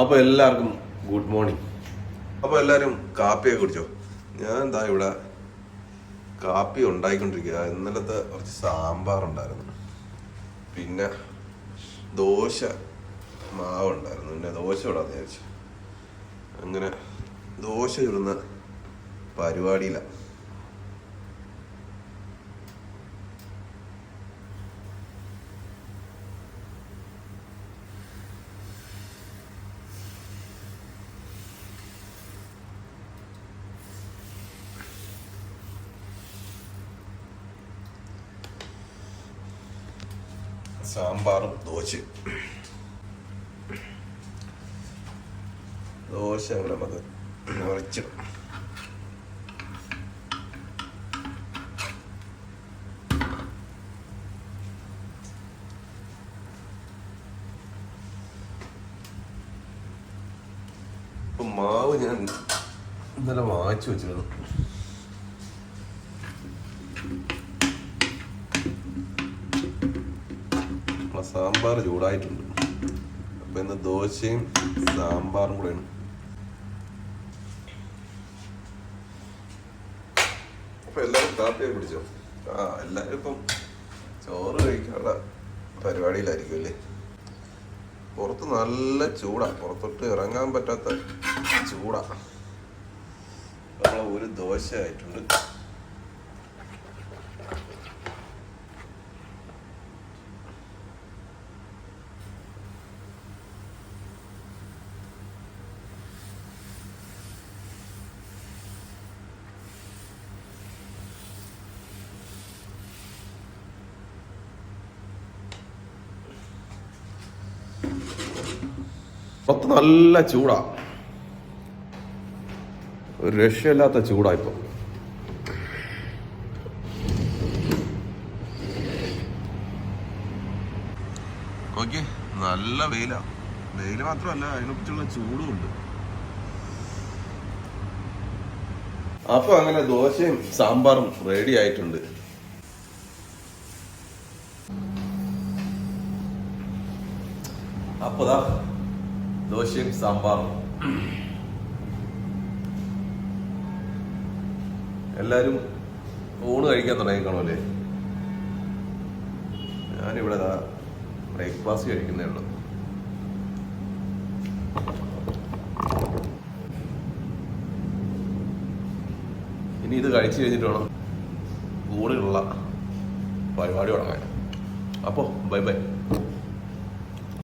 അപ്പോൾ എല്ലാവർക്കും good morning. അപ്പോൾ എല്ലാവരും കാപ്പിയൊക്കെ കുടിച്ചോ? ഞാൻ എന്താ ഇവിടെ കാപ്പി ഉണ്ടായിക്കൊണ്ടിരിക്കുക ഇന്നലത്തെ കുറച്ച് സാമ്പാർ ഉണ്ടായിരുന്നു. പിന്നെ ദോശ മാവ് ഉണ്ടായിരുന്നു. പിന്നെ ദോശ ഇടാന്ന് വിചാരിച്ചു. അങ്ങനെ ദോശ ചുടുന്ന പരിപാടിയിലാണ് സാമ്പാറും ദോശയും. ദോശ നമുക്ക് നിറച്ചിടും മാവ് ഞാൻ ഇന്നലെ വാങ്ങിച്ചു വെച്ചിരുന്നു. സാമ്പാർ ചൂടായിട്ടുണ്ട്. അപ്പൊ ഇന്ന് ദോശയും സാമ്പാറും കൂടെയാണ്. അപ്പം എല്ലാവരും കാപ്പിയൊക്കെ പിടിച്ചോ ആ എല്ലാവരും ഇപ്പം ചോറ് കഴിക്കാനുള്ള പരിപാടിയിലായിരിക്കും അല്ലേ? പുറത്ത് നല്ല ചൂടാ. പുറത്തോട്ട് ഇറങ്ങാൻ പറ്റാത്ത ചൂടാ. നമ്മളെ ഒരു ദോശ ആയിട്ടുണ്ട് പുറത്ത് നല്ല ചൂടാ. ഒരു രക്ഷയില്ലാത്ത ചൂടാ ഇപ്പൊ. ഓക്കെ നല്ല വെയിലാ. വെയിൽ മാത്രമല്ല അതിനെക്കുറിച്ചുള്ള ചൂടും ഉണ്ട്. അപ്പൊ അങ്ങനെ ദോശയും സാമ്പാറും റെഡി ആയിട്ടുണ്ട്. അപ്പൊ ദോശയും സാമ്പാറും. എല്ലാവരും ഊണ് കഴിക്കാൻ തുടങ്ങി ഞാനിവിടെ ബ്രേക്ക്ഫാസ്റ്റ് കഴിക്കുന്നേ ഉള്ളൂ. ഇനി ഇത് കഴിച്ചു കഴിഞ്ഞിട്ട് വേണം ഊണിലുള്ള പരിപാടി തുടങ്ങാൻ. അപ്പോൾ ബൈ ബൈ.